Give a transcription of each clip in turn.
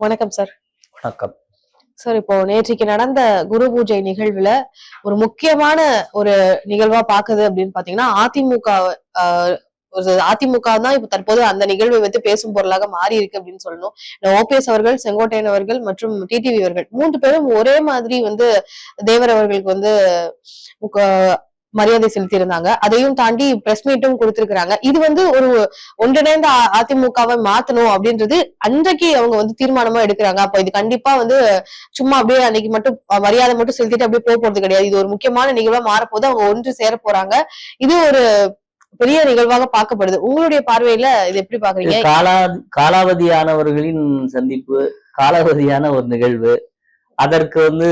வணக்கம் சார் வணக்கம். சார் இப்போ நேற்றைக்கு நடந்த குரு பூஜை நிகழ்வுல ஒரு முக்கியமான ஒரு நிகழ்வா பாக்குது அப்படின்னு பாத்தீங்கன்னா அதிமுக ஆஹ், ஒரு அதிமுக தான் இப்ப தற்போது அந்த நிகழ்வை வைத்து பேசும் பொருளாக மாறி இருக்கு அப்படின்னு சொல்லணும். ஓபிஎஸ் அவர்கள் செங்கோட்டையன் அவர்கள் மற்றும் டிடிவி அவர்கள் மூன்று பேரும் ஒரே மாதிரி வந்து தேவர் அவர்களுக்கு வந்து மரியாதை செலுத்தியிருந்தாங்க. அதையும் தாண்டி பிரஸ் மீட்டும் கொடுத்திருக்கிறாங்க. இது வந்து ஒரு ஒன்றிணைந்த அதிமுகவை மாத்தணும் அப்படின்றது அன்றைக்கு அவங்க வந்து தீர்மானமா எடுக்கிறாங்க. அப்ப இது கண்டிப்பா வந்து சும்மா அப்படியே அன்னைக்கு மட்டும் மரியாதை மட்டும் செலுத்திட்டு அப்படியே போக போறது கிடையாது. இது ஒரு முக்கியமான நிகழ்வா மாறப்போது அவங்க ஒன்று சேர போறாங்க. இது ஒரு பெரிய நிகழ்வாக பார்க்கப்படுது. உங்களுடைய பார்வையில இது எப்படி பாக்குறீங்க காலா காலாவதியானவர்களின் சந்திப்பு காலாவதியான ஒரு நிகழ்வு. அதற்கு வந்து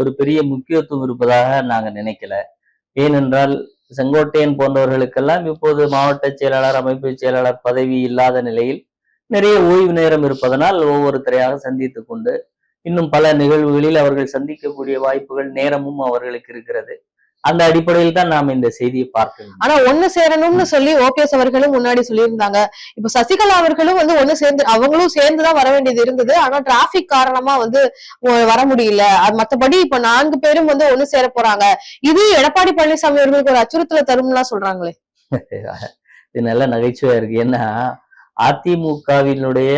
ஒரு பெரிய முக்கியத்துவம் இருப்பதாக நாங்க நினைக்கல. ஏனென்றால் செங்கோட்டையன் போன்றவர்களுக்கெல்லாம் இப்போது மாவட்ட செயலாளர் அமைப்பு செயலாளர் பதவி இல்லாத நிலையில் நிறைய ஓய்வு நேரம் இருப்பதனால் ஒவ்வொருத்தரையாக சந்தித்துக் கொண்டு இன்னும் பல நிகழ்வுகளில் அவர்கள் சந்திக்கக்கூடிய வாய்ப்புகள் நேரமும் அவர்களுக்கு இருக்கிறது. அந்த அடிப்படையில் தான் நாம் இந்த செய்தியை பார்க்க வேண்டும் ஆனா ஒண்ணு சேரணும்னு சொல்லி ஓபிஎஸ் அவர்களும் முன்னாடி சொல்லியிருந்தாங்க. இப்ப சசிகலா அவர்களும் வந்து ஒண்ணு சேர்ந்து அவங்களும் சேர்ந்துதான் வர வேண்டியது இருந்தது. ஆனா டிராபிக் காரணமா வந்து வர முடியல. அது மத்தபடி இப்ப நான்கு பேரும் வந்து ஒண்ணு சேர போறாங்க. இது எடப்பாடி பழனிசாமி அவர்களுக்கு ஒரு அச்சுறுத்தலை தரும்லாம் சொல்றாங்களே. இது நல்ல நகைச்சுவையா இருக்கு. ஏன்னா அதிமுகவினுடைய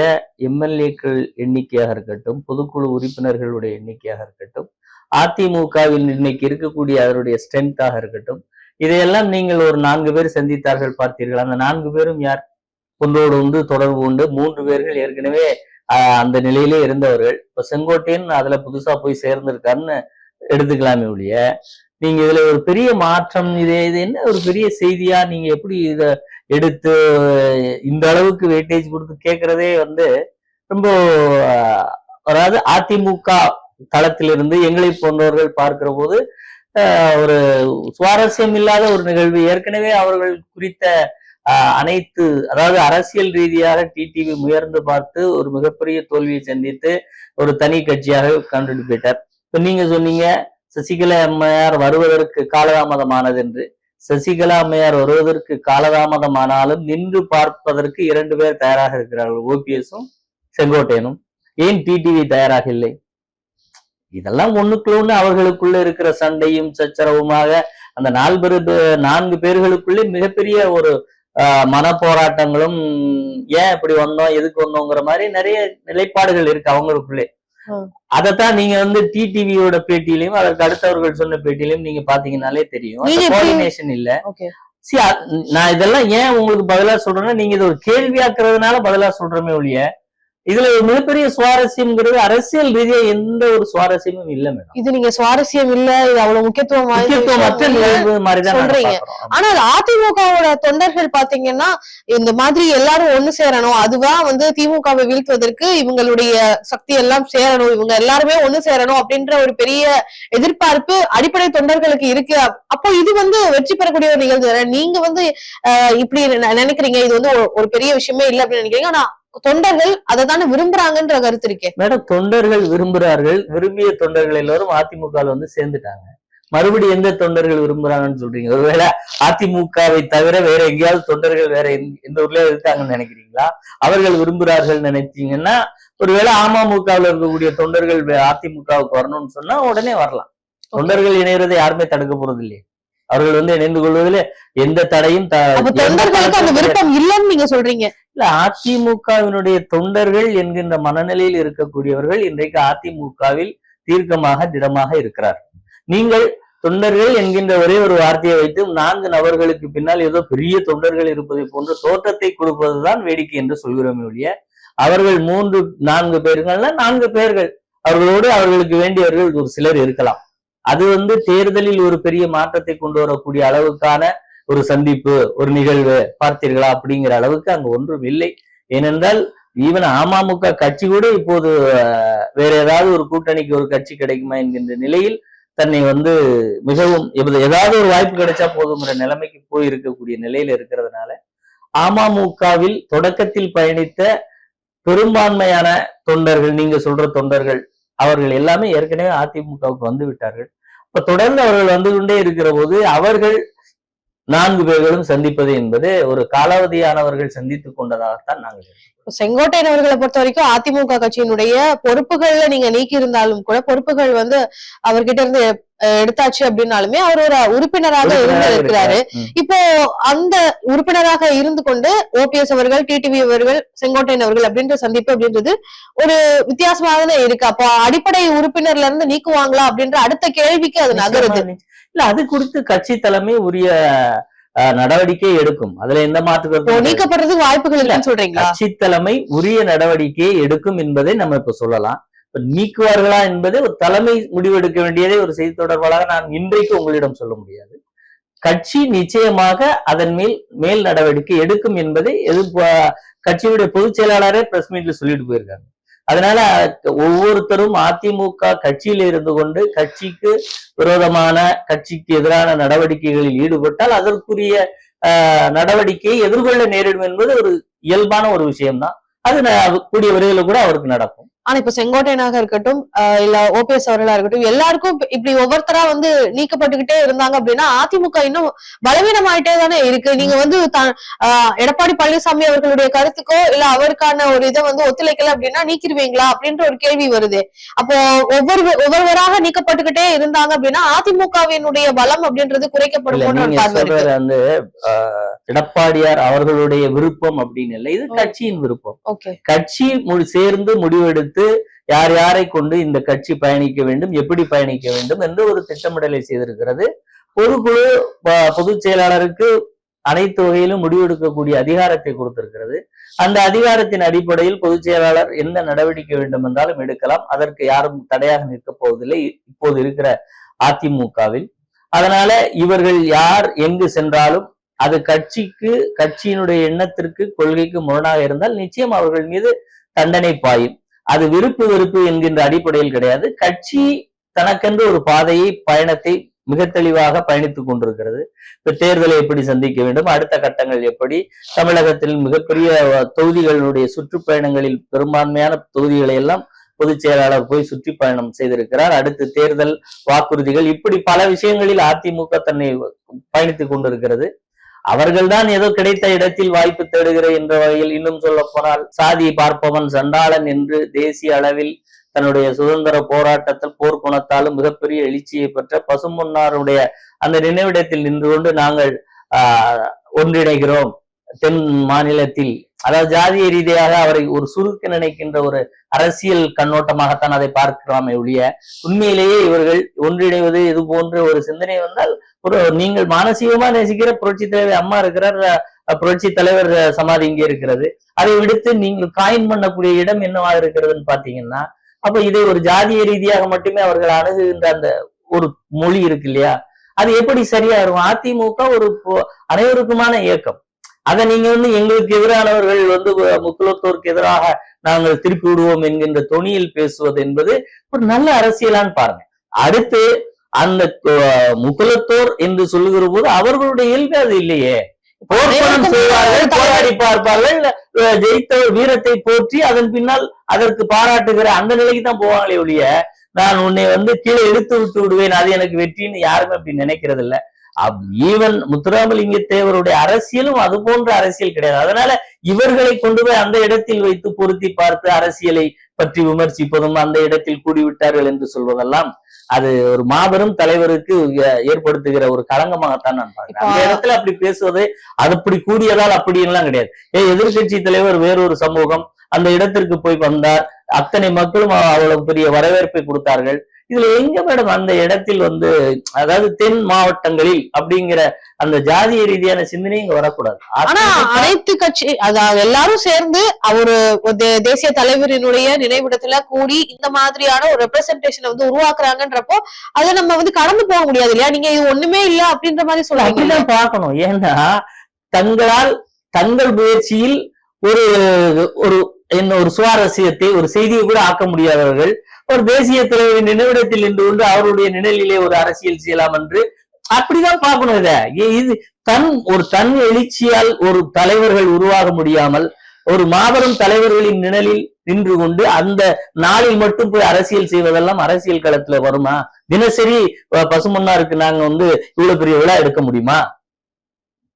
எம்எல்ஏக்கள் எண்ணிக்கையாக இருக்கட்டும் பொதுக்குழு உறுப்பினர்களுடைய எண்ணிக்கையாக இருக்கட்டும் அதிமுகவில் இன்னைக்கு இருக்கக்கூடிய அதனுடைய ஸ்ட்ரென்த்தாக இருக்கட்டும். இதையெல்லாம் நீங்கள் ஒரு நான்கு பேர் சந்தித்தார்கள் பார்த்தீர்கள். அந்த நான்கு பேரும் யார்? ஒன்றோடு உண்டு தொடர்பு உண்டு. மூன்று பேர்கள் ஏற்கனவே அந்த நிலையிலே இருந்தவர்கள். இப்ப செங்கோட்டையன் அதுல புதுசா போய் சேர்ந்திருக்காருன்னு எடுத்துக்கலாமே ஒழிய நீங்க இதுல ஒரு பெரிய மாற்றம் இது இது என்ன ஒரு பெரிய செய்தியா? நீங்க எப்படி இத எடுத்து இந்த அளவுக்கு வெயிட்டேஜ் கொடுத்து கேட்கறதே வந்து ரொம்ப அதாவது அதிமுக தளத்திலிருந்து எங்களை போன்றவர்கள் பார்க்கிற போது ஒரு சுவாரஸ்யம் இல்லாத ஒரு நிகழ்வு. ஏற்கனவே அவர்கள் குறித்த அனைத்து அதாவது அரசியல் ரீதியாக டிடிவி முயர்ந்து பார்த்து ஒரு மிகப்பெரிய தோல்வியை சந்தித்து ஒரு தனி கட்சியாக கண்டுபிட்டார் போயிட்டார். இப்ப நீங்க சொன்னீங்க சசிகலா அம்மையார் வருவதற்கு காலதாமதமானது என்று. சசிகலா அம்மையார் வருவதற்கு காலதாமதமானாலும் நின்று பார்ப்பதற்கு இரண்டு பேர் தயாராக இருக்கிறார்கள். ஓபிஎஸும் செங்கோட்டையனும். ஏன் டிடிவி தயாராக இல்லை? இதெல்லாம் ஒண்ணுக்குள்ள ஒண்ணு அவர்களுக்குள்ள இருக்கிற சண்டையும் சச்சரவுமாக அந்த நால்வரு நான்கு பேர்களுக்குள்ளே மிகப்பெரிய ஒரு ஆஹ், மனப்போராட்டங்களும் ஏன் இப்படி வந்தோம் எதுக்கு வந்தோங்கிற மாதிரி நிறைய நிலைப்பாடுகள் இருக்கு அவங்களுக்குள்ளே. அதைத்தான் நீங்க வந்து டிடிவியோட பேட்டியிலையும் அதற்கு அடுத்தவர்கள் சொன்ன பேட்டியிலையும் நீங்க பாத்தீங்கன்னாலே தெரியும். கோஆர்டினேஷன் இல்ல. நான் இதெல்லாம் ஏன் உங்களுக்கு பதிலா சொல்றேன்னா நீங்க இது ஒரு கேள்வியாக்குறதுனால பதிலா சொல்றமே ஒழிய இதுல ஒரு மிகப்பெரிய சுவாரஸ்யம்ங்கிறது அரசியல் ரீதியா எந்த ஒரு சுவாரஸ்யமும் இல்ல மேடம் இது நீங்க சுவாரஸ்யம் இல்ல இது அவ்வளவு முக்கியத்துவம் முக்கியத்துவமற்ற. நிகழ்வு மாதிரிதான் சொல்றீங்க. ஆனா அது அதிமுகவோட தொண்டர்கள் பாத்தீங்கன்னா இந்த மாதிரி எல்லாரும் ஒண்ணு சேரணும். அதுதான் வந்து திமுகவை வீழ்த்துவதற்கு இவங்களுடைய சக்தி எல்லாம் சேரணும். இவங்க எல்லாருமே ஒண்ணு சேரணும் அப்படின்ற ஒரு பெரிய எதிர்பார்ப்பு அடிப்படை தொண்டர்களுக்கு இருக்கு. அப்- அப்போ இது வந்து வெற்றி பெறக்கூடிய ஒரு நிகழ்வு. நீங்க வந்து இப்படி நினைக்கிறீங்க. இது வந்து ஒரு- ஒரு பெரிய விஷயமே இல்லை அப்படின்னு நினைக்கிறீங்க. ஆனா தொண்டர்கள் அதை தானே விரும்புறாங்கன்ற கருத்து இருக்கே. மேடம் தொண்டர்கள் விரும்புறார்கள். விரும்பிய தொண்டர்கள் எல்லாரும் அதிமுக வந்து சேர்ந்துட்டாங்க. மறுபடியும் எந்த தொண்டர்கள் விரும்புறாங்கன்னு சொல்றீங்க? ஒருவேளை அதிமுகவை தவிர வேற எங்கேயாவது தொண்டர்கள் வேற எந்த- எந்த ஊர்ல இருக்காங்கன்னு நினைக்கிறீங்களா? அவர்கள் விரும்புகிறார்கள் நினைச்சீங்கன்னா ஒருவேளை அமமுகவில் இருக்கக்கூடிய தொண்டர்கள் அதிமுகவுக்கு வரணும்னு சொன்னா உடனே வரலாம். தொண்டர்கள் இணையறதை யாருமே தடுக்க போறது இல்லையே அவர்கள் வந்து இணைந்து கொள்வதில் எந்த தடையும் தொண்டர்களுக்கு அந்த. விருப்பம் இல்லைன்னு நீங்க சொல்றீங்க. இல்ல அதிமுகவினுடைய தொண்டர்கள் என்கின்ற மனநிலையில் இருக்கக்கூடியவர்கள் இன்றைக்கு அதிமுகவில் தீர்க்கமாக திடமாக இருக்கிறார். நீங்கள் தொண்டர்கள் என்கின்ற ஒரே ஒரு வார்த்தையை வைத்து நான்கு நபர்களுக்கு பின்னால் ஏதோ பெரிய தொண்டர்கள் இருப்பதை போன்ற தோற்றத்தை கொடுப்பதுதான் வேடிக்கை என்று சொல்கிறோமே ஒழிய அவர்கள் மூன்று நான்கு பேர்கள்னா நான்கு பேர்கள். அவர்களோடு அவர்களுக்கு வேண்டியவர்கள் ஒரு சிலர் இருக்கலாம். அது வந்து தேர்தலில் ஒரு பெரிய மாற்றத்தை கொண்டு வரக்கூடிய அளவுக்கான ஒரு சந்திப்பு ஒரு நிகழ்வு பார்த்தீர்களா அப்படிங்கிற அளவுக்கு அங்க ஒன்றும் இல்லை. ஏனென்றால் ஈவன் அமமுக கட்சி கூட இப்போது வேற ஏதாவது ஒரு கூட்டணிக்கு ஒரு கட்சி கிடைக்குமா என்கின்ற நிலையில் தன்னை வந்து மிகவும் ஏதாவது ஒரு வாய்ப்பு கிடைச்சா போதுங்கிற நிலைமைக்கு போய் இருக்கக்கூடிய நிலையில இருக்கிறதுனால அமமுகவில் தொடக்கத்தில் பயணித்த பெரும்பான்மையான தொண்டர்கள் நீங்க சொல்ற தொண்டர்கள் அவர்கள் எல்லாமே ஏற்கனவே அதிமுகவுக்கு வந்து விட்டார்கள். இப்ப தொடர்ந்து அவர்கள் வந்து கொண்டே இருக்கிற போது அவர்கள் நான்கு பேர்களும் சந்திப்பது என்பது ஒரு காலாவதியானவர்கள் சந்தித்துக் கொண்டதாகத்தான் நாங்கள் செங்கோட்டையன் அவர்களை பொறுத்த வரைக்கும் அதிமுக கட்சியினுடைய பொறுப்புகள்ல நீங்க நீக்கி இருந்தாலும் கூட பொறுப்புகள் வந்து அவர்கிட்ட இருந்து எடுத்தாச்சு அப்படின்னாலுமே அவர் ஒரு உறுப்பினராக இருந்து இருக்கிறாரு. இப்போ அந்த உறுப்பினராக இருந்து கொண்டு ஓபிஎஸ் அவர்கள் டிடிவி அவர்கள் செங்கோட்டையன் அவர்கள் அப்படின்ற சந்திப்பு அப்படின்றது ஒரு வித்தியாசமாக இருக்கு அப்போ அடிப்படை உறுப்பினர்ல இருந்து நீக்குவாங்களா அப்படின்ற அடுத்த கேள்விக்கு அது நகருது. இல்ல அது குறித்து கட்சி தலைமை உரிய நடவடிக்கை எடுக்கும். அதுல எந்த மாற்று. நீக்கப்படுறதுக்கு வாய்ப்புகள் இல்லைன்னு சொல்றீங்களா? கட்சி தலைமை உரிய நடவடிக்கையை எடுக்கும் என்பதை நம்ம இப்ப சொல்லலாம். நீக்குவார்களா என்பது ஒரு தலைமை முடிவெடுக்க வேண்டியதை ஒரு செய்தி தொடர்பாளராக நான் இன்றைக்கு உங்களிடம் சொல்ல முடியாது. கட்சி நிச்சயமாக அதன் மேல் மேல் நடவடிக்கை எடுக்கும் என்பதை எது கட்சியுடைய பொதுச் செயலாளரே பிரஸ் மீட்ல சொல்லிட்டு போயிருக்காங்க அதனால ஒவ்வொருத்தரும் அதிமுக கட்சியில இருந்து கொண்டு கட்சிக்கு விரோதமான கட்சிக்கு எதிரான நடவடிக்கைகளில் ஈடுபட்டால் அதற்குரிய ஆஹ், நடவடிக்கையை எதிர்கொள்ள நேரிடும் என்பது ஒரு இயல்பான ஒரு விஷயம்தான். அது ந- கூடிய விரைவில் கூட அவருக்கு நடக்கும். ஆனா இப்ப செங்கோட்டையனாக இருக்கட்டும் இல்ல ஓபிஎஸ் அவர்களா இருக்கட்டும் எல்லாருக்கும் இப்ப இப்படி ஒவ்வொருத்தரா வந்து நீக்கப்பட்டுக்கிட்டே இருந்தாங்க அப்படின்னா அதிமுக இன்னும் பலவீனமாயிட்டே தானே இருக்கு. நீங்க வந்து எடப்பாடி பழனிசாமி அவர்களுடைய கருத்துக்கோ இல்ல அவருக்கான ஒரு இதை வந்து ஒத்துழைக்கல அப்படின்னா நீக்கிருவீங்களா அப்படின்ற ஒரு கேள்வி வருது. அப்போ ஒவ்வொரு ஒவ்வொருவராக நீக்கப்பட்டுக்கிட்டே இருந்தாங்க அப்படின்னா அதிமுகவினுடைய பலம் அப்படின்றது குறைக்கப்படும் வந்து எடப்பாடியார் அவர்களுடைய விருப்பம் அப்படின்னு இல்லை இது. கட்சியின் விருப்பம். கட்சி சேர்ந்து முடிவெடுத்து யார் யாரை கொண்டு இந்த கட்சி பயணிக்க வேண்டும் எப்படி பயணிக்க வேண்டும் என்று ஒரு திட்டமிடலை செய்திருக்கிறது. பொதுக்குழு ப- பொதுச் செயலாளருக்கு அனைத்து வகையிலும் முடிவெடுக்கக்கூடிய அதிகாரத்தை கொடுத்திருக்கிறது. அந்த அதிகாரத்தின் அடிப்படையில் பொதுச் செயலாளர் எந்த நடவடிக்கை வேண்டும் என்றாலும் எடுக்கலாம். அதற்கு யாரும் தடையாக நிற்கப் போவதில்லை. இப்போது இருக்கிற அதிமுகவில். அதனால இவர்கள் யார் எங்கு சென்றாலும் அது கட்சிக்கு கட்சியினுடைய எண்ணத்திற்கு கொள்கைக்கு முரணாக இருந்தால் நிச்சயம் அவர்கள் மீது தண்டனை பாயும். அது விருப்பு வெறுப்பு என்கின்ற அடிப்படையில் கிடையாது. கட்சி தனக்கென்று ஒரு பாதையை பயணத்தை மிக தெளிவாக பயணித்துக் கொண்டிருக்கிறது. இப்ப தேர்தலை எப்படி சந்திக்க வேண்டும்? அடுத்த கட்டங்கள் எப்படி? தமிழகத்தில் மிகப்பெரிய தொகுதிகளுடைய சுற்றுப்பயணங்களில் பெரும்பான்மையான தொகுதிகளை எல்லாம் பொதுச் செயலாளர் போய் சுற்றி பயணம் செய்திருக்கிறார். அடுத்து தேர்தல் வாக்குறுதிகள். இப்படி பல விஷயங்களில் அதிமுக தன்னை பயணித்துக் கொண்டிருக்கிறது. அவர்கள்தான் ஏதோ கிடைத்த இடத்தில் வாய்ப்பு தேடுகிற என்ற வகையில் இன்னும் சொல்ல போனால் சாதி பார்ப்பவன் சண்டாளன் என்று தேசிய அளவில் தன்னுடைய சுதந்திர போராட்டத்தில் போர்க்குணத்தாலும் மிகப்பெரிய எழுச்சியை பெற்ற பசுமுன்னாருடைய அந்த நினைவிடத்தில் நின்று கொண்டு நாங்கள் ஆஹ், ஒன்றிணைகிறோம். தென் மாநிலத்தில் அதாவது ஜாதிய ரீதியாக அவரை ஒரு சுருக்க நினைக்கின்ற ஒரு அரசியல் கண்ணோட்டமாகத்தான் அதை பார்க்கிறோமே ஒழிய உண்மையிலேயே இவர்கள் ஒன்றிணைவது இது போன்ற ஒரு சிந்தனை வந்தால் ஒரு நீங்கள் மானசீகமா நேசிக்கிற புரட்சி தலைவர் அம்மா இருக்கிறார் புரட்சி தலைவர் சமாதி இங்கே இருக்கிறது. அதை விடுத்து நீங்கள் காயின் பண்ணக்கூடிய இடம் என்னவா இருக்கிறதுன்னு பாத்தீங்கன்னா அப்ப இதை ஒரு ஜாதிய ரீதியாக மட்டுமே அவர்கள் அணுகுகின்ற அந்த ஒரு மொழி இருக்கு இல்லையா? அது எப்படி சரியா இருக்கும் அதிமுக ஒரு அனைவருக்குமான இயக்கம். அதை நீங்க வந்து எங்களுக்கு எதிரானவர்கள் வந்து முக்குலத்தோருக்கு எதிராக நாங்கள் திருப்பி விடுவோம் என்கின்ற தொனியில் பேசுவது என்பது ஒரு நல்ல அரசியலான்னு பாருங்க. அடுத்து அந்த அஹ், முக்குலத்தோர் என்று சொல்லுகிற போது அவர்களுடைய இயல்பு அது இல்லையே. போர்க்களம் செய்வார்கள் போராடி பார்ப்பார்கள் ஜெயித்த வீரத்தை போற்றி அதன் பின்னால் அதற்கு பாராட்டுகிற அந்த நிலைக்கு தான் போவாங்களே ஒழிய நான் உன்னை வந்து கீழே எடுத்து விட்டு விடுவேன் அது எனக்கு வெற்றின்னு யாருமே அப்படி நினைக்கிறது இல்ல. ஈவன் முத்துராமலிங்க தேவருடைய அரசியலும் அது போன்ற அரசியல் கிடையாது. அதனால இவர்களை கொண்டு போய் அந்த இடத்தில் வைத்து பொருத்தி பார்த்து அரசியலை பற்றி விமர்சிப்பதும் அந்த இடத்தில் கூடிவிட்டார்கள் என்று சொல்வதெல்லாம் அது ஒரு மாபெரும் தலைவருக்கு ஏற்படுத்துகிற ஒரு களங்கமாகத்தான் நான் பார்க்கிறேன். அந்த இடத்துல அப்படி பேசுவது அது அப்படி கூடியதால் அப்படின்லாம் கிடையாது. ஏ எதிர்க்கட்சி தலைவர் வேறொரு சமூகம் அந்த இடத்திற்கு போய் வந்தார். அத்தனை மக்களும் அவ- அவ்வளவு பெரிய வரவேற்பை கொடுத்தார்கள். இதுல எங்க மேடம் அந்த இடத்தில் வந்து அதாவது தென் மாவட்டங்களில் அப்படிங்கிற அந்த ஜாதிய ரீதியான சிந்தனை இங்க வரக்கூடாது. ஆனா அனைத்து கட்சி அதாவது எல்லாரும் சேர்ந்து அவரு தேசிய தலைவரினுடைய நினைவிடத்துல கூடி இந்த மாதிரியான ஒரு ரெப்ரசன்டேஷனை வந்து உருவாக்குறாங்கன்றப்போ அதை நம்ம வந்து கடந்து போக முடியாது இல்லையா? நீங்க இது ஒண்ணுமே இல்ல அப்படின்ற மாதிரி சொல்றீங்க. அப்படிதான் பார்க்கணும். ஏன்னா தங்களால் தங்கள் முயற்சியில் ஒரு ஒரு என்ன ஒரு சுவாரஸ்யத்தை ஒரு செய்தியை கூட ஆக்க முடியாதவர்கள் ஒரு தேசிய தலைவரின் நினைவிடத்தில் நின்று கொண்டு அவருடைய நிழலிலே ஒரு அரசியல் செய்யலாம் என்று அப்படிதான் பார்க்கணும் இத. இது தன் ஒரு தன் எழுச்சியால் ஒரு தலைவர்கள் உருவாக முடியாமல் ஒரு மாபெரும் தலைவர்களின் நிழலில் நின்று கொண்டு அந்த நாளில் மட்டும் போய் அரசியல் செய்வதெல்லாம் அரசியல் களத்துல வருமா? தினசரி பசுமன்னாருக்கு நாங்க வந்து இவ்வளவு பெரிய விழா எடுக்க முடியுமா?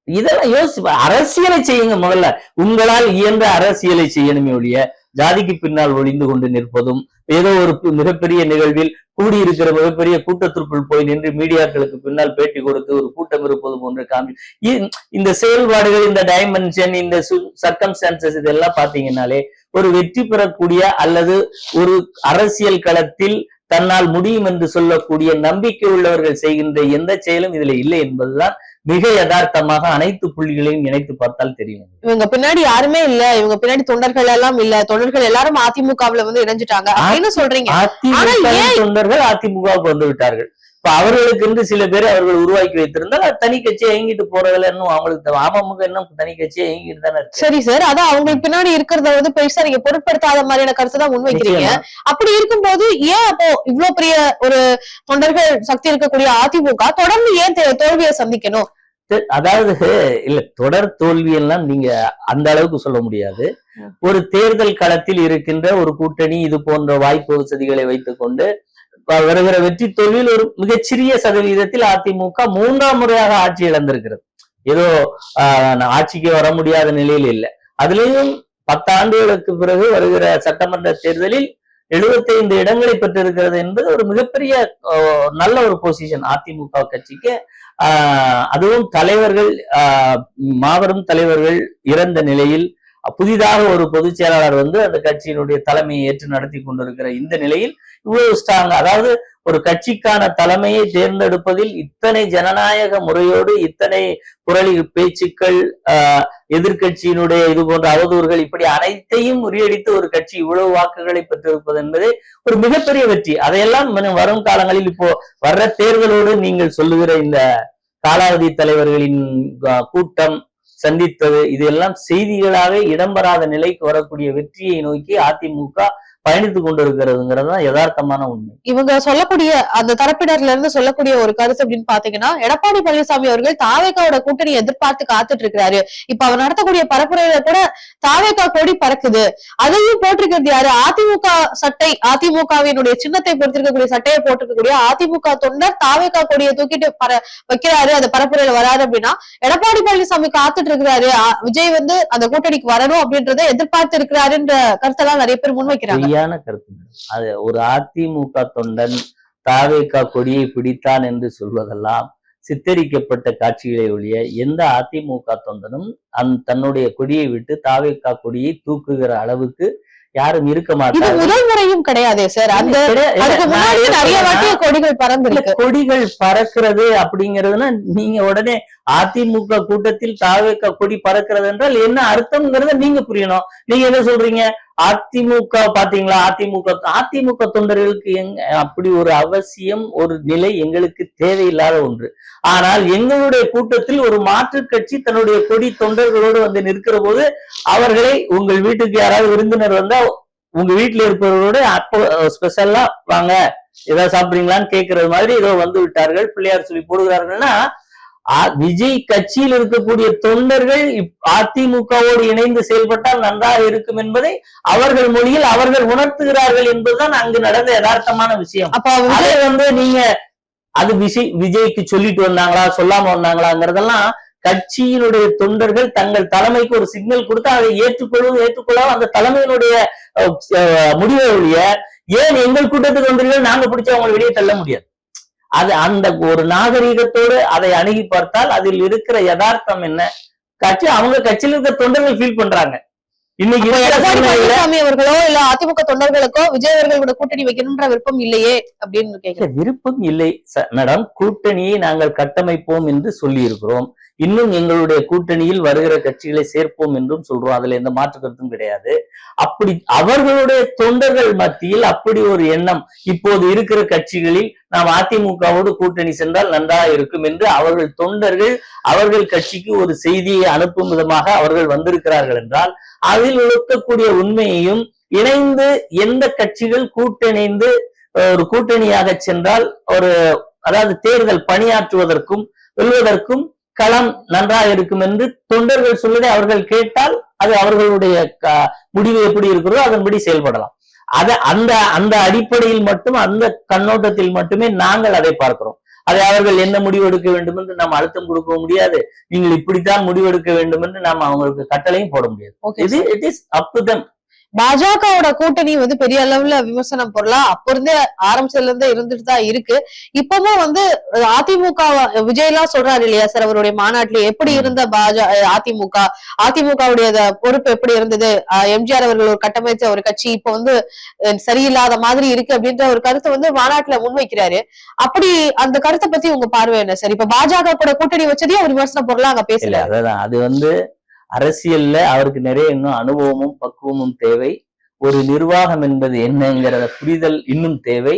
இதெல்லாம் யோசி அரசியலை செய்யுங்க முதல்ல. உங்களால் இயன்ற அரசியலை செய்யணுமே ஒழிய ஜாதிக்கு பின்னால் ஒளிந்து கொண்டு நிற்பதும் ஏதோ ஒரு மிகப்பெரிய நிகழ்வில் கூடியிருக்கிற மிகப்பெரிய கூட்டத்திற்குள் போய் நின்று மீடியாக்களுக்கு பின்னால் பேட்டி கொடுத்து ஒரு கூட்டம் இருப்பது போன்ற காமி இந்த செயல்பாடுகள் இந்த டைமென்ஷன் இந்த சர்க்கம்ஸ்டான்சஸ் இதெல்லாம் பாத்தீங்கன்னாலே ஒரு வெற்றி பெறக்கூடிய அல்லது ஒரு அரசியல் களத்தில் தன்னால் முடியும் என்று சொல்லக்கூடிய நம்பிக்கை உள்ளவர்கள் செய்கின்ற எந்த செயலும் இதுல இல்லை என்பதுதான் மிக யதார்த்தமாக அனைத்து புள்ளிகளையும் இணைத்து பார்த்தால் தெரியும். இவங்க பின்னாடி யாருமே இல்ல. இவங்க பின்னாடி தொண்டர்கள் எல்லாம் இல்ல. தொண்டர்கள் எல்லாரும் அதிமுகவுல வந்து இணைஞ்சிட்டாங்க. அப்படின்னு சொல்றீங்க. தொண்டர்கள் அதிமுகவுக்கு வந்து விட்டார்கள் இப்ப அவர்களுக்கு இருந்து சில பேர் அவர்கள் உருவாக்கி வைத்திருந்தால் தனி கட்சியை இயங்கிட்டு போறதுல இன்னும் அவங்களுக்கு. அமமுக இன்னும் தனி கட்சியை இயங்கிட்டு தானே சரி சார் அதான் அவங்களுக்கு பின்னாடி இருக்கிறத வந்து பெருசா நீங்க பொருட்படுத்தாத மாதிரியான கருத்து தான் முன்வைக்கிறீங்க. அப்படி இருக்கும்போது ஏன் அப்போ இவ்வளவு பெரிய ஒரு தொண்டர்கள் சக்தி இருக்கக்கூடிய அதிமுக தொடர்ந்து ஏன் தோல்வியை சந்திக்கணும் அதாவது இல்ல தொடர் தோல்வி எல்லாம் நீங்க அந்த அளவுக்கு சொல்ல முடியாது. ஒரு தேர்தல் களத்தில் இருக்கின்ற ஒரு கூட்டணி இது போன்ற வாய்ப்பு வசதிகளை வைத்துக்கொண்டு வருகிற வெற்றி தோல்வியில் ஒரு மிகச்சிறிய சதவீதத்தில் அதிமுக மூன்றாம் முறையாக ஆட்சி இழந்திருக்கிறது. ஏதோ ஆஹ், ஆட்சிக்கு வர முடியாத நிலையில் இல்லை. அதுலயும் பத்தாண்டுகளுக்கு பிறகு வருகிற சட்டமன்ற தேர்தலில் 75 இடங்களை பெற்றிருக்கிறது என்பது ஒரு மிகப்பெரிய நல்ல ஒரு பொசிஷன் அதிமுக கட்சிக்கு. ஆஹ் அதுவும் தலைவர்கள் ஆஹ் மாபெரும் தலைவர்கள் இறந்த நிலையில் புதிதாக ஒரு பொதுச் செயலாளர் வந்து அந்த கட்சியினுடைய தலைமையை ஏற்று நடத்தி கொண்டிருக்கிற இந்த நிலையில் இவ்வளவு ஸ்ட்ராங் அதாவது ஒரு கட்சிக்கான தலைமையை தேர்ந்தெடுப்பதில் இத்தனை ஜனநாயக முறையோடு இத்தனை குரலி பேச்சுக்கள் ஆஹ் எதிர்க்கட்சியினுடைய இது போன்ற அவதூறுகள் இப்படி அனைத்தையும் முறியடித்து ஒரு கட்சி இவ்வளவு வாக்குகளை பெற்றிருப்பது என்பது ஒரு மிகப்பெரிய வெற்றி. அதையெல்லாம் வரும் காலங்களில் இப்போ வர்ற தேர்தலோடு நீங்கள் சொல்லுகிற இந்த காலாவதி தலைவர்களின் கூட்டம் சந்தித்தது. இது எல்லாம் செய்திகளாக இடம்பெறாத நிலைக்கு வரக்கூடிய வெற்றியை நோக்கி அதிமுக பயணித்துக் கொண்டிருக்கிறதுங்கிறது தான் யதார்த்தமான உண்மை. இவங்க சொல்லக்கூடிய அந்த தரப்பினர்ல இருந்து சொல்லக்கூடிய ஒரு கருத்து அப்படின்னு பாத்தீங்கன்னா எடப்பாடி பழனிசாமி அவர்கள் தாவேக்காவோட கூட்டணி எதிர்பார்த்து காத்துட்டு இருக்கிறாரு. இப்ப அவர் நடத்தக்கூடிய பரப்புரையில கூட தாவேக்கா கொடி பறக்குது. அதையும் போட்டிருக்கிறது யாரு? அதிமுக சட்டை அதிமுகவினுடைய சின்னத்தை பொறுத்திருக்கக்கூடிய சட்டையை போட்டிருக்கக்கூடிய அதிமுக தொண்டர் தாவேக்கா கொடியை தூக்கிட்டு பர வைக்கிறாரு. அந்த பரப்புரையில வராரு அப்படின்னா எடப்பாடி பழனிசாமி காத்துட்டு இருக்கிறாரு. விஜய் வந்து அந்த கூட்டணிக்கு வரணும் அப்படின்றத எதிர்பார்த்து இருக்கிறாருன்ற கருத்தெல்லாம் நிறைய பேர் முன்வைக்கிறாங்க. சரியான கருத்து. அது ஒரு அதிமுக தொண்டன் தாவேக்கா கொடியை பிடித்தான் என்று சொல்வதெல்லாம் சித்தரிக்கப்பட்ட காட்சிகளை ஒழிய எந்த அதிமுக தொண்டனும் அந் தன்னுடைய கொடியை விட்டு தாவேக்கா கொடியை தூக்குகிற அளவுக்கு யாரும் இருக்க முதல் முறையும் கிடையாதே சார் அந்த கொடிகள் பறந்துருக்கு. கொடிகள் பறக்கிறது அப்படிங்கிறதுனா நீங்க உடனே அதிமுக கூட்டத்தில் தாவேக்கா கொடி பறக்கிறது என்றால் என்ன அர்த்தம்ங்கிறத நீங்க புரியணும். நீங்க என்ன சொல்றீங்க? அதிமுக பாத்தீங்களா? அதிமுக அதிமுக தொண்டர்களுக்கு எங்க அப்படி ஒரு அவசியம் ஒரு நிலை எங்களுக்கு தேவையில்லாத ஒன்று. ஆனால் எங்களுடைய கூட்டத்தில் ஒரு மாற்றுக் கட்சி தன்னுடைய கொடி தொண்டர்களோடு வந்து நிற்கிற போது அவர்களை உங்கள் வீட்டுக்கு யாராவது விருந்தினர் வந்தா உங்க வீட்டுல இருப்பவர்களோட அப்போ ஸ்பெஷல்லா வாங்க. ஏதாவது சாப்பிடுறீங்களான்னு கேட்கறது மாதிரி ஏதோ வந்து விட்டார்கள். பிள்ளையார் சொல்லி போடுகிறார்கள்னா விஜய் கட்சியில் இருக்கக்கூடிய தொண்டர்கள் அதிமுகவோடு இணைந்து செயல்பட்டால் நன்றாக இருக்கும் என்பதை அவர்கள் மொழியில் அவர்கள் உணர்த்துகிறார்கள் என்பதுதான் அங்கு நடந்த யதார்த்தமான விஷயம். அதை வந்து நீங்க அது விஜய் விஜய்க்கு சொல்லிட்டு வந்தாங்களா சொல்லாம வந்தாங்களாங்கிறதெல்லாம் கட்சியினுடைய தொண்டர்கள் தங்கள் தலைமைக்கு ஒரு சிக்னல் கொடுத்து அதை ஏற்றுக்கொள்ளும் ஏற்றுக்கொள்ளாம அந்த தலைமையினுடைய முடிவை ஒழிய ஏன் எங்கள் கூட்டத்துக்கு வந்தீர்கள் நாங்க பிடிச்ச அவங்களை வெளியே தள்ள முடியாது. அது அந்த ஒரு நாகரீகத்தோடு அதை அணுகி பார்த்தால் அதில் இருக்கிற யதார்த்தம் என்ன? கட்சி அவங்க கட்சியில் இருக்கிற தொண்டர்கள் ஃபீல் பண்றாங்க. இன்னைக்கு எடப்பாடி பழனிசாமி அவர்களோ இல்ல அதிமுக தொண்டர்களுக்கோ விஜய் அவர்கள் கூட கூட்டணி வைக்கணும்ன்ற விருப்பம் இல்லையே அப்படின்னு விருப்பம் இல்லை. மேடம் கூட்டணியை நாங்கள் கட்டமைப்போம் என்று சொல்லி இருக்கிறோம் இன்னும் எங்களுடைய கூட்டணியில் வருகிற கட்சிகளை சேர்ப்போம் என்றும் சொல்றோம். அதுல எந்த மாற்று கருத்தும் கிடையாது. அப்படி அவர்களுடைய தொண்டர்கள் மத்தியில் அப்படி ஒரு எண்ணம் இப்போது இருக்கிற கட்சிகளில் நாம் அதிமுகவோடு கூட்டணி சென்றால் நன்றாக இருக்கும் என்று அவர்கள் தொண்டர்கள் அவர்கள் கட்சிக்கு ஒரு செய்தியை அனுப்பும் விதமாக அவர்கள் வந்திருக்கிறார்கள் என்றால் அதில் இருக்கக்கூடிய உண்மையையும் இணைந்து எந்த கட்சிகள் கூட்டணிந்து ஒரு கூட்டணியாக சென்றால் ஒரு அதாவது தேர்தல் பணியாற்றுவதற்கும் வெல்வதற்கும் களம் நன்றாக இருக்கும் என்று தொண்டர்கள் சொல்வதை அவர்கள் கேட்டால் அது அவர்களுடைய முடிவு எப்படி இருக்கிறதோ அதன்படி செயல்படலாம். அத அந்த அந்த அடிப்படையில் மட்டும் அந்த கண்ணோட்டத்தில் மட்டுமே நாங்கள் அதை பார்க்கிறோம். அதை அவர்கள் என்ன முடிவு எடுக்க வேண்டும் என்று நாம் அழுத்தம் கொடுக்க முடியாது. நீங்கள் இப்படித்தான் முடிவெடுக்க வேண்டும் என்று நாம் அவங்களுக்கு கட்டளையும் போட முடியாது. இது it is up to them பாஜகவோட கூட்டணி வந்து பெரிய அளவுல விமர்சனம் பொருளா அப்ப இருந்தே ஆரம்பிச்சதுல இருந்தே இருந்துட்டு தான் இருக்கு. இப்பவும் வந்து அதிமுக விஜயெல்லாம் விஜய் எல்லாம் சொல்றாரு இல்லையா சார் அவருடைய மாநாட்டுல எப்படி இருந்த பாஜ அதிமுக அதிமுகவுடைய பொறுப்பு எப்படி இருந்தது? எம்ஜிஆர் அவர்கள் ஒரு கட்டமைச்ச ஒரு கட்சி இப்ப வந்து சரியில்லாத மாதிரி இருக்கு அப்படின்ற ஒரு கருத்தை வந்து மாநாட்டுல முன்வைக்கிறாரு. அப்படி அந்த கருத்தை பத்தி உங்க பார்வை என்ன சார்? இப்ப பாஜக கூட கூட்டணி வச்சதே அவர் விமர்சன பொருளா அங்க பேசல அது வந்து அரசியல்ல அவருக்கு நிறைய இன்னும் அனுபவமும் பக்குவமும் தேவை. ஒரு நிர்வாகம் என்பது என்னங்கிறத புரிதல் இன்னும் தேவை.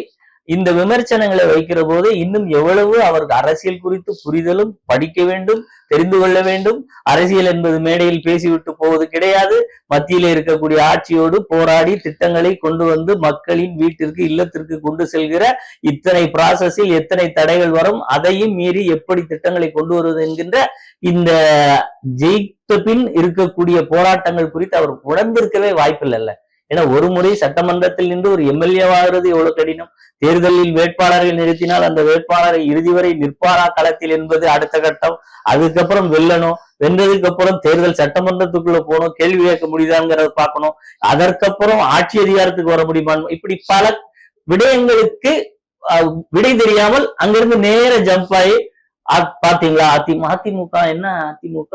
இந்த விமர்சனங்களை வைக்கிற போது இன்னும் எவ்வளவு அவருக்கு அரசியல் குறித்து புரிதலும் படிக்க வேண்டும் தெரிந்து கொள்ள வேண்டும். அரசியல் என்பது மேடையில் பேசிவிட்டு போவது கிடையாது. மத்தியில இருக்கக்கூடிய ஆட்சியோடு போராடி திட்டங்களை கொண்டு வந்து மக்களின் வீட்டிற்கு இல்லத்திற்கு கொண்டு செல்கிற இத்தனை ப்ராசஸில் எத்தனை தடைகள் வரும் அதையும் மீறி எப்படி திட்டங்களை கொண்டு வருவது என்கின்ற இந்த ஜெயித்த பின் இருக்கக்கூடிய போராட்டங்கள் குறித்து அவர் உணர்ந்திருக்கவே வாய்ப்பில்லை. ஏன்னா ஒரு முறை சட்டமன்றத்தில் நின்று ஒரு எம்எல்ஏவாகிறது எவ்வளவு கடினம்? தேர்தலில் வேட்பாளரை நிறுத்தினால் அந்த வேட்பாளரை இறுதி வரை நிற்பாரா களத்தில் என்பது அடுத்த கட்டம். அதுக்கப்புறம் வெல்லணும் வென்றதுக்கு அப்புறம் தேர்தல் சட்டமன்றத்துக்குள்ள போகணும் கேள்வி கேட்க முடியுதாங்கிறத பார்க்கணும். அதற்கப்புறம் ஆட்சி அதிகாரத்துக்கு வர முடியுமான்னு இப்படி பல விடயங்களுக்கு விடை தெரியாமல் அங்கிருந்து நேர ஜம்ப் ஆகி பாத்தீங்களா அதிமுக அதிமுக என்ன அதிமுக?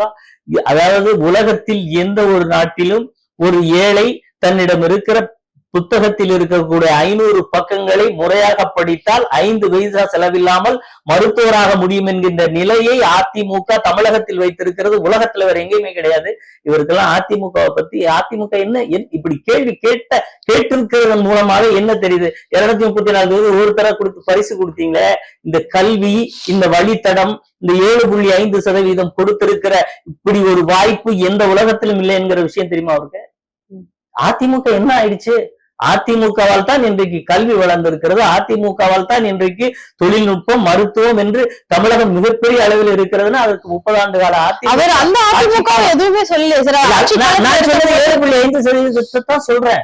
அதாவது உலகத்தில் எந்த ஒரு நாட்டிலும் ஒரு ஏழை தன்னிடம் இருக்கிற புத்தகத்தில் இருக்கக்கூடிய ஐநூறு பக்கங்களை முறையாக படித்தால் ஐந்து பைசா செலவில்லாமல் மருத்துவராக முடியும் என்கின்ற நிலையை அதிமுக தமிழகத்தில் வைத்திருக்கிறது. உலகத்துல வேற எங்கேயுமே கிடையாது. இவருக்கெல்லாம் அதிமுகவை பத்தி அதிமுக என்ன இப்படி கேள்வி கேட்ட கேட்டிருக்கிறதன் மூலமாக என்ன தெரியுது? இருநூத்தி முப்பத்தி நாலு பேர் ஒருத்தர கொடுத்து பரிசு கொடுத்தீங்களே. இந்த கல்வி இந்த வழித்தடம் இந்த ஏழு புள்ளி ஐந்து சதவீதம் கொடுத்திருக்கிற இப்படி ஒரு வாய்ப்பு எந்த உலகத்திலும் இல்லை என்கிற விஷயம் தெரியுமா அவருக்கு? அதிமுக என்ன ஆயிடுச்சு? அதிமுகவால் தான் இன்றைக்கு கல்வி வளர்ந்திருக்கிறது. அதிமுகவால் தான் இன்றைக்கு தொழில்நுட்பம் மருத்துவம் என்று தமிழகம் மிகப்பெரிய அளவில் இருக்கிறதுன்னா அதற்கு முப்பது ஆண்டு கால அதிமுக எதுவுமே சொல்லல ஐந்து சதவீதத்தை தான் சொல்றேன்.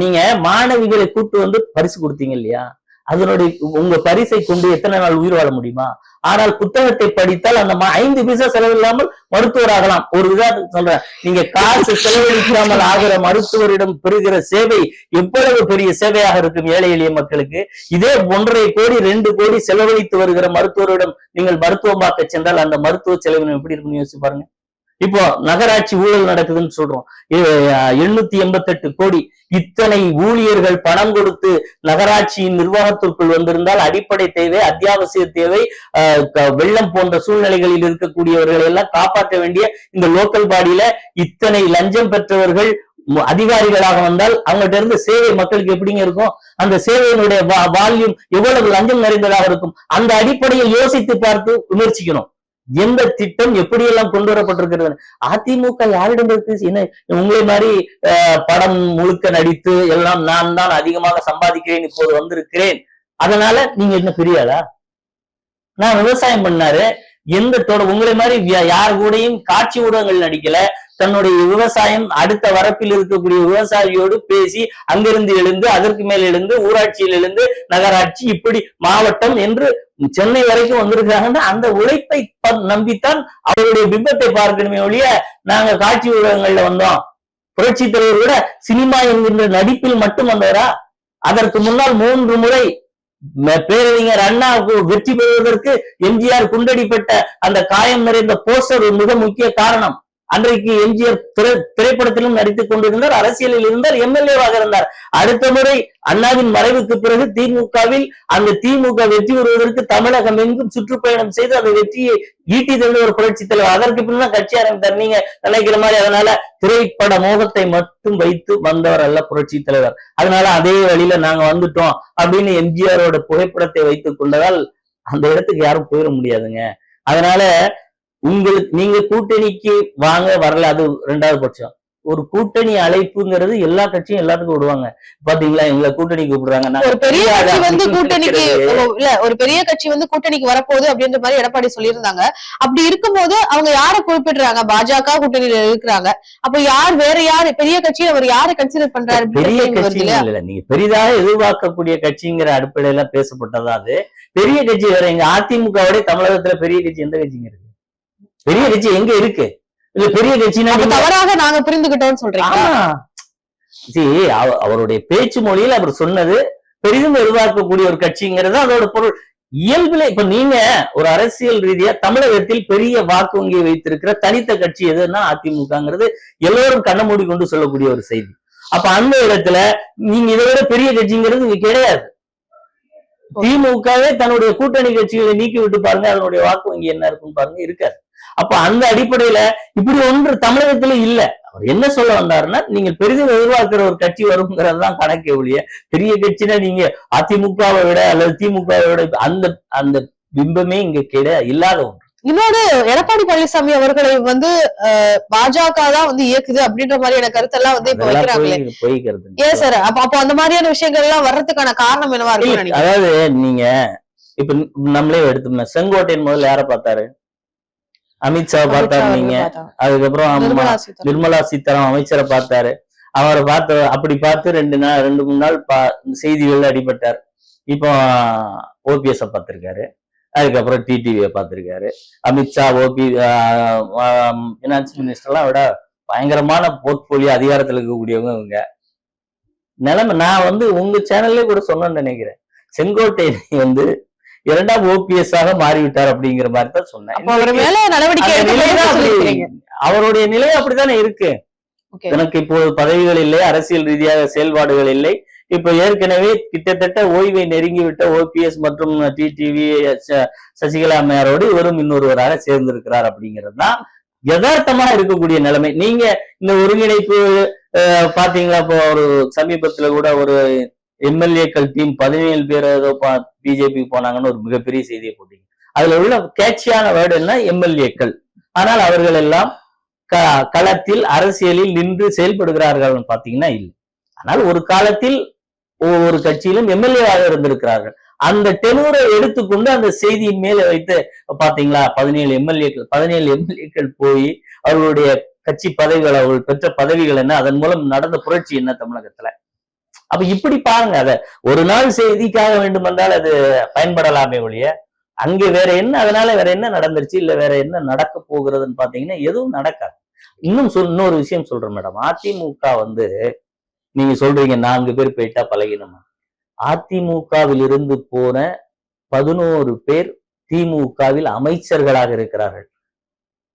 நீங்க மாணவிகளை கூட்டு வந்து பரிசு கொடுத்தீங்க இல்லையா? அதனுடைய உங்க பரிசை கொண்டு எத்தனை நாள் உயிர் வாழ முடியுமா? ஆனால் புத்தகத்தை படித்தால் அந்த ஐந்து பைசா செலவில்லாமல் மருத்துவராகலாம். ஒரு விதத்துக்கு சொல்றேன். நீங்க காசு செலவழிக்காமல் ஆகிற மருத்துவரிடம் பெறுகிற சேவை எவ்வளவு பெரிய சேவையாக இருக்கும் ஏழை எளிய மக்களுக்கு? இதே ஒன்றரை கோடி ரெண்டு கோடி செலவழித்து வருகிற மருத்துவரிடம் நீங்கள் மருத்துவம் பார்க்க சென்றால் அந்த மருத்துவ செலவினம் எப்படி இருக்கும்னு யோசிச்சு பாருங்க. இப்போ நகராட்சி ஊழல் நடக்குதுன்னு சொல்றோம். எண்ணூத்தி எண்பத்தெட்டு கோடி இத்தனை ஊழியர்கள் பணம் கொடுத்து நகராட்சியின் நிர்வாகத்திற்குள் வந்திருந்தால் அடிப்படை தேவை அத்தியாவசிய தேவை அஹ், வெள்ளம் போன்ற சூழ்நிலைகளில் இருக்கக்கூடியவர்களை எல்லாம் காப்பாற்ற வேண்டிய இந்த லோக்கல் பாடியில இத்தனை லஞ்சம் பெற்றவர்கள் அதிகாரிகளாக வந்தால் அவங்கள்ட்ட இருந்து சேவை மக்களுக்கு எப்படிங்க இருக்கும்? அந்த சேவையினுடைய வால்யூம் எவ்வளவு லஞ்சம் நிறைந்ததாக இருக்கும்? அந்த அடிப்படையில் யோசித்து பார்த்து விமர்சிக்கணும். எந்த திட்டம் எப்படியெல்லாம் கொண்டு வரப்பட்டிருக்கிறது? அதிமுக யாரிடம் இருக்கு? என்ன உங்களை மாதிரி படம் முழுக்க நடித்து எல்லாம் நான் தான் அதிகமாக சம்பாதிக்கிறேன் இப்போது வந்திருக்கிறேன். அதனால நீங்க என்ன பெரியாளா நான் விவசாயம் பண்ணாரு. எந்த தொட உங்களை மாதிரி யார் கூடயும் காட்சி ஊடகங்கள் நடிக்கல. தன்னுடைய விவசாயம் அடுத்த வரப்பில் இருக்கக்கூடிய விவசாயியோடு பேசி அங்கிருந்து எழுந்து அதற்கு மேல் எழுந்து ஊராட்சியில் எழுந்து நகராட்சி இப்படி மாவட்டம் என்று சென்னை வரைக்கும் வந்திருக்காங்கன்னா அந்த உழைப்பை நம்பித்தான் அவருடைய பிம்பத்தை பார்க்கணுமே ஒழிய நாங்க காட்சி ஊடகங்கள்ல வந்தோம். புரட்சி தலைவர் கூட சினிமா என்கின்ற நடிப்பில் மட்டும் வந்தவரா? அதற்கு முன்னால் மூன்று முறை பேரறிஞர் அண்ணா வெற்றி பெறுவதற்கு எம்ஜிஆர் குண்டடிப்பட்ட அந்த காயம் நிறைந்த போஸ்டர் மிக முக்கிய காரணம். அன்றைக்கு எம்ஜிஆர் திரை திரைப்படத்திலும் நடித்துக் கொண்டிருந்தார் அரசியலில் இருந்தார் எம்எல்ஏவாக இருந்தார். அடுத்த முறை அண்ணாவின் மறைவுக்கு பிறகு திமுகவில் அந்த திமுக வெற்றி பெறுவதற்கு தமிழகம் எங்கும் சுற்றுப்பயணம் செய்து அந்த வெற்றியை ஈட்டி தந்த ஒரு புரட்சி தலைவர். அதற்கு பின்னால் கட்சி ஆரம்பித்தார். நீங்க நினைக்கிற மாதிரி அதனால திரைப்பட மோகத்தை மட்டும் வைத்து வந்தவர் அல்ல புரட்சி தலைவர். அதனால அதே வழியில நாங்க வந்துட்டோம் அப்படின்னு எம்ஜிஆரோட புகைப்படத்தை வைத்துக் கொண்டதால் அந்த இடத்துக்கு யாரும் போயிட முடியாதுங்க. அதனால உங்களுக்கு நீங்க கூட்டணிக்கு வாங்க வரல அது ரெண்டாவது பட்சம். ஒரு கூட்டணி அழைப்புங்கிறது எல்லா கட்சியும் எல்லாத்துக்கும் விடுவாங்க. பாத்தீங்களா? எங்களை கூட்டணி கூப்பிடுறாங்க ஒரு பெரிய கட்சி வந்து கூட்டணிக்கு. இல்ல ஒரு பெரிய கட்சி வந்து கூட்டணிக்கு வரப்போகுது அப்படின்ற மாதிரி எடப்பாடி சொல்லியிருந்தாங்க. அப்படி இருக்கும்போது அவங்க யாரை குறிப்பிடுறாங்க? பாஜக கூட்டணியில இருக்கிறாங்க. அப்ப யார் வேற யார் பெரிய கட்சி அவர் யாரை கன்சிடர் பண்றாரு பெரிய கட்சி இல்ல நீங்க பெரிதாக எதிர்பார்க்கக்கூடிய கட்சிங்கிற அடிப்படையில பேசப்பட்டதா அது. பெரிய கட்சி வேற எங்க அதிமுகவோட தமிழகத்துல பெரிய கட்சி எந்த கட்சிங்க இருக்கு? பெரிய கட்சி எங்க இருக்கு? இல்ல பெரிய கட்சினா தவறாக நாங்க புரிந்துகிட்டோம்னு சொல்றீங்க அவ- அவருடைய பேச்சு மொழியில் அவர் சொன்னது பெரிதும் எதிர்பார்க்கக்கூடிய ஒரு கட்சிங்கிறது அதோட பொருள். இயல்பிலே இப்ப நீங்க ஒரு அரசியல் ரீதியா தமிழகத்தில் பெரிய வாக்கு வங்கி வைத்திருக்கிற தனித்த கட்சி எதுன்னா அதிமுகங்கிறது எல்லோரும் கண்ண மூடி கொண்டு சொல்லக்கூடிய ஒரு செய்தி. அப்ப அந்த இடத்துல நீங்க இதை விட பெரிய கட்சிங்கிறது இங்க கிடையாது. திமுகவே தன்னுடைய கூட்டணி கட்சிகளை நீக்கி விட்டு பாருங்க அதனுடைய வாக்கு வங்கி என்ன இருக்குன்னு பாருங்க இருக்காது. அப்ப அந்த அடிப்படையில இப்படி ஒன்று தமிழகத்துல இல்ல. அவர் என்ன சொல்ல வந்தாருன்னா நீங்க பெரிதும் எதிர்பார்க்கிற ஒரு கட்சி வருங்கிறது தான் கணக்கே ஒழிய பெரிய கட்சினா நீங்க அதிமுகவை விட அல்லது திமுகவை விட அந்த அந்த பிம்பமே இங்க கிடை இல்லாத ஒன்று. இன்னொரு எடப்பாடி பழனிசாமி அவர்களை வந்து பாஜக தான் வந்து இயக்குது அப்படின்ற மாதிரியான கருத்தெல்லாம் வந்து இப்ப வைக்கிறாங்களே. ஏன் சார்? அப்ப அப்போ அந்த மாதிரியான விஷயங்கள் எல்லாம் வர்றதுக்கான காரணம் என்னவா நினைக்கிறேன் அதாவது நீங்க இப்ப நம்மளே எடுத்தோம்னா செங்கோட்டையன் முதல்ல யார பார்த்தாரு? அமித்ஷாவை பார்த்தாரு நீங்க. அதுக்கப்புறம். நிர்மலா சீதாராமன். அமைச்சரை பார்த்தாரு. அவரை பார்த்து அப்படி பார்த்து ரெண்டு நாள் ரெண்டு மூணு நாள் பா செய்திகள்ல அடிபட்டார். இப்போ ஓபிஎஸ் பார்த்திருக்காரு. அதுக்கப்புறம் டிடிவியை பார்த்திருக்காரு. அமித்ஷா ஓபி பினான்ஸ் மினிஸ்டர்லாம் விட பயங்கரமான போர்ட்போலியோ அதிகாரத்துல இருக்கக்கூடியவங்க இவங்க. நிலைமை நான் வந்து உங்க சேனல்லே கூட சொன்னேன்னு நினைக்கிறேன். செங்கோட்டை வந்து இரண்டாம் ஓபிஎஸ் ஆக மாறிவிட்டார் அப்படிங்கிற மாதிரி தான் சொன்னேன். அவருடைய நிலை அப்படித்தானே இருக்கு. எனக்கு இப்போது பதவிகள் இல்லை அரசியல் ரீதியாக செயல்பாடுகள் இல்லை. இப்ப ஏற்கனவே கிட்டத்தட்ட ஓய்வை நெருங்கிவிட்ட ஓபிஎஸ் மற்றும் டிடிவி சசிகலா அம்மையாரோடு இவரும் இன்னொருவராக சேர்ந்திருக்கிறார் அப்படிங்கிறது தான் யதார்த்தமா இருக்கக்கூடிய நிலைமை. நீங்க இந்த ஒருங்கிணைப்பு பாத்தீங்களா இப்போ ஒரு சமீபத்துல கூட ஒரு எம்எல்ஏக்கள் டீம் பதினேழு பேர் ஏதோ பிஜேபி போனாங்கன்னு ஒரு மிகப்பெரிய செய்தியை போட்டீங்க. அதுல உள்ள கேட்சியான வேர்டு என்ன? எம்எல்ஏக்கள் ஆனால் அவர்கள் எல்லாம் களத்தில் அரசியலில் நின்று செயல்படுகிறார்கள் பாத்தீங்கன்னா இல்லை. ஆனால் ஒரு காலத்தில் ஒவ்வொரு கட்சியிலும் எம்எல்ஏவாக இருந்திருக்கிறார்கள். அந்த டெனூரை எடுத்துக்கொண்டு அந்த செய்தியின் மேல வைத்து பாத்தீங்களா பதினேழு எம்எல்ஏக்கள் பதினேழு எம்எல்ஏக்கள் போய் அவர்களுடைய கட்சி பதவிகள் அவர்கள் பெற்ற பதவிகள் என்ன? அதன் மூலம் நடந்த புரட்சி என்ன தமிழகத்துல? அப்ப இப்படி பாருங்க அத ஒரு நாள் செய்திக்காக வேண்டுமென்றால் அது பயன்படலாமே ஒழிய அங்க வேற என்ன அதனால வேற என்ன நடந்துருச்சு இல்ல வேற என்ன நடக்க போகிறதுன்னு பாத்தீங்கன்னா எதுவும் நடக்காது. இன்னும் சொல் இன்னொரு விஷயம் சொல்றேன் மேடம். அதிமுக வந்து நீங்க சொல்றீங்க நான்கு பேர் போயிட்டா பழகினோமா அதிமுகவில் இருந்து போன பதினோரு பேர் திமுகவில் அமைச்சர்களாக இருக்கிறார்கள்.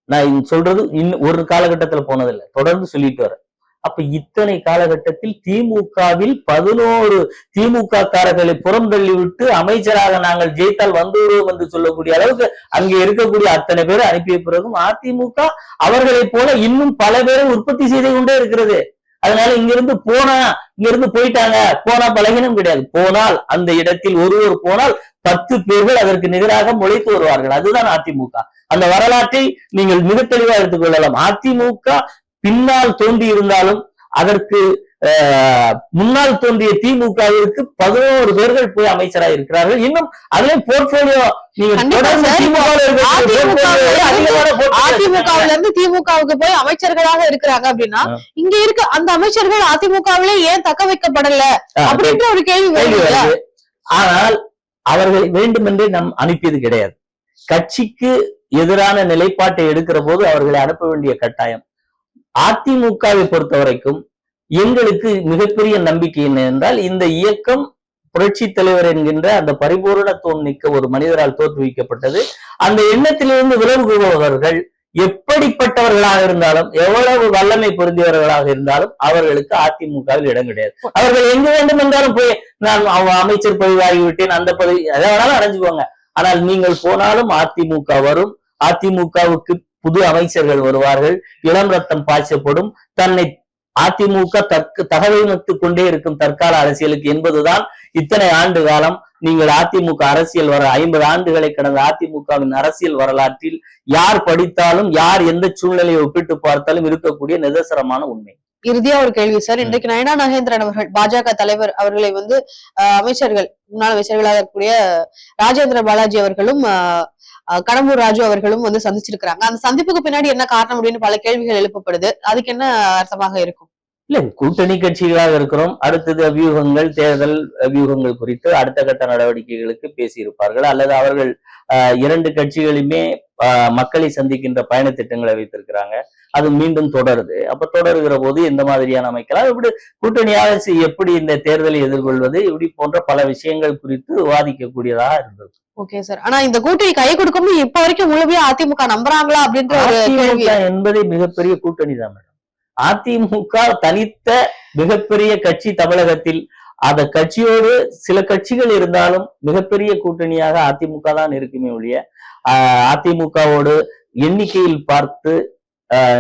நான் சொல்றது இன்னும் ஒரு காலகட்டத்துல போனதில்லை. தொடர்ந்து சொல்லிட்டு வரேன். அப்ப இத்தனை காலகட்டத்தில் திமுகவில் பதினோரு திமுக காரர்களை புறம் தள்ளிவிட்டு அமைச்சராக நாங்கள் ஜெயித்தால் வந்துவிடுவோம் என்று சொல்லக்கூடிய அளவுக்கு அங்கே இருக்கக்கூடிய அத்தனை பேரை அனுப்பிய பிறகும் அதிமுக அவர்களைப் போல இன்னும் பல பேரை உற்பத்தி செய்து கொண்டே இருக்கிறது. அதனால இங்கிருந்து போனா இங்கிருந்து போயிட்டாங்க. போனா பலகீனம் கிடையாது. போனால் அந்த இடத்தில் ஒருவர் போனால் பத்து பேர்கள் அதற்கு நிகராக முளைத்து வருவார்கள். அதுதான் அதிமுக. அந்த வரலாற்றை நீங்கள் மிக தெளிவாக எடுத்துக்கொள்ளலாம் அதிமுக பின்னால் தோன்றி இருந்தாலும் அதற்கு முன்னால் தோன்றிய திமுகவிற்கு பதினோரு பேர்கள் போய் அமைச்சராக இருக்கிறார்கள் இன்னும் அதுலயும் போர்ட்போலியோ அதிமுகவுல இருந்து திமுகவுக்கு போய் அமைச்சர்களாக இருக்கிறாங்க அப்படின்னா. இங்க இருக்க அந்த அமைச்சர்கள் அதிமுகவிலே ஏன் தக்க வைக்கப்படல அப்படின்ற ஒரு கேள்வி. ஆனால் அவர்களை வேண்டுமென்றே நம் அனுப்பியது கிடையாது கட்சிக்கு எதிரான நிலைப்பாட்டை எடுக்கிற போது அவர்களை அனுப்ப வேண்டிய கட்டாயம் அதிமுகவை பொறுத்த வரைக்கும் எங்களுக்கு மிகப்பெரிய நம்பிக்கை என்ன என்றால் இந்த இயக்கம் புரட்சி தலைவர் என்கின்ற அந்த பரிபூரணத்துவம் மிக்க ஒரு மனிதரால் தோற்றுவிக்கப்பட்டது. அந்த எண்ணத்திலிருந்து விலகுபவர்கள் எப்படிப்பட்டவர்களாக இருந்தாலும் எவ்வளவு வல்லமை பொருந்தியவர்களாக இருந்தாலும் அவர்களுக்கு அதிமுகவில் இடம் கிடையாது. அவர்கள் எங்க வேண்டும் என்றாலும் போய் நான் அவ- அமைச்சர் பதவியாகிவிட்டேன் அந்த பதவி எதை வேணாலும் அடைஞ்சுக்கோங்க ஆனால் நீங்கள் போனாலும் அதிமுக வரும். அதிமுகவுக்கு புது அமைச்சர்கள் வருவார்கள் இளம் ரத்தம் பாய்ச்சப்படும் தன்னை அதிமுக தற்கு தகவமைத்துக் கொண்டே இருக்கும் தற்கால அரசியலுக்கு என்பதுதான் இத்தனை ஆண்டு காலம். நீங்கள் அதிமுக அரசியல் வர ஐம்பது ஆண்டுகளை கடந்த அதிமுகவின் அரசியல் வரலாற்றில் யார் படித்தாலும் யார் எந்த சூழ்நிலையை ஒப்பிட்டு பார்த்தாலும் இருக்கக்கூடிய நிதர்சனமான உண்மை. இறுதியா ஒரு கேள்வி சார். இன்றைக்கு நயனா நாகேந்திரன் அவர்கள் பாஜக தலைவர் அவர்களை வந்து அமைச்சர்கள் முன்னாள் அமைச்சர்களாக இருக்கக்கூடிய ராஜேந்திர பாலாஜி அவர்களும் கடம்பூர் ராஜு அவர்களும் வந்து சந்திச்சிருக்கிறாங்க. அந்த சந்திப்புக்கு பின்னாடி என்ன காரணம் அப்படின்னு பல கேள்விகள் எழுப்பப்படுது. அதுக்கு என்ன அர்த்தமாக இருக்கும்? இல்ல கூட்டணி கட்சிகளாக இருக்கிறோம். அடுத்தது வியூகங்கள் தேர்தல் வியூகங்கள் குறித்து அடுத்த கட்ட நடவடிக்கைகளுக்கு பேசியிருப்பார்கள். அல்லது அவர்கள் இரண்டு கட்சிகளுமே மக்களை சந்திக்கின்ற பயண திட்டங்களை வைத்திருக்கிறாங்க. அது மீண்டும் தொடருது. அப்ப தொடர்கிற போது எந்த மாதிரியான அமைக்கலாம்? இப்படி கூட்டணியாக எப்படி இந்த தேர்தலை எதிர்கொள்வது? இப்படி போன்ற பல விஷயங்கள் குறித்து விவாதிக்கக்கூடியதாக இருந்தது. ஓகே சார் ஆனா இந்த கூட்டணி கை கொடுக்கும்னு இப்ப வரைக்கும் முழுமையா அதிமுக நம்புறாங்களா அப்படின்ற அதிமுக என்பதே மிகப்பெரிய கூட்டணி தான் மேடம் அதிமுக தனித்த மிகப்பெரிய கட்சி தமிழகத்தில். அந்த கட்சியோடு சில கட்சிகள் இருந்தாலும் மிகப்பெரிய கூட்டணியாக அதிமுக தான் இருக்குமே ஒழிய அதிமுகவோடு எண்ணிக்கையில் பார்த்து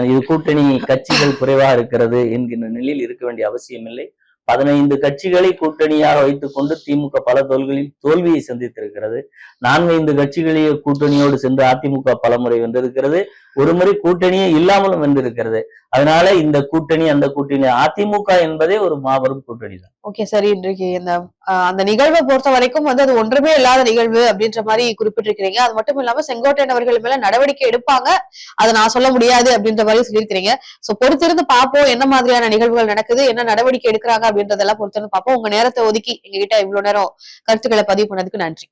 இது கூட்டணி கட்சிகள் குறைவாக இருக்கிறது என்கின்ற நிலையில் இருக்க வேண்டிய அவசியம் இல்லை பதினைந்து கட்சிகளை கூட்டணியாக வைத்துக் கொண்டு திமுக பல தோல்களில் தோல்வியை சந்தித்திருக்கிறது. நான்கைந்து கட்சிகளையே கூட்டணியோடு சென்று அதிமுக பலமுறை வென்றிருக்கிறது. ஒரு முறை கூட்டணியே இல்லாமலும் வந்திருக்கிறது. அதனால இந்த கூட்டணி அந்த கூட்டணி அதிமுக என்பதே ஒரு மாபெரும் கூட்டணி தான் ஓகே சரி இன்றைக்கு இந்த அந்த நிகழ்வை பொறுத்த வரைக்கும் வந்து அது ஒன்றுமே இல்லாத நிகழ்வு அப்படின்ற மாதிரி குறிப்பிட்டிருக்கிறீங்க. அது மட்டும் இல்லாம செங்கோட்டையன் அவர்கள் மேல நடவடிக்கை எடுப்பாங்க. அதை நான் சொல்ல முடியாது அப்படின்ற மாதிரி சொல்லியிருக்கிறீங்க. சோ பொறுத்திருந்து பார்ப்போம் என்ன மாதிரியான நிகழ்வுகள் நடக்குது என்ன நடவடிக்கை எடுக்கிறாங்க அப்படின்றதெல்லாம் பொறுத்திருந்து பார்ப்போம். உங்க நேரத்தை ஒதுக்கி எங்ககிட்ட இவ்வளவு நேரம் கருத்துக்களை பதிவு பண்ணதுக்கு நன்றி.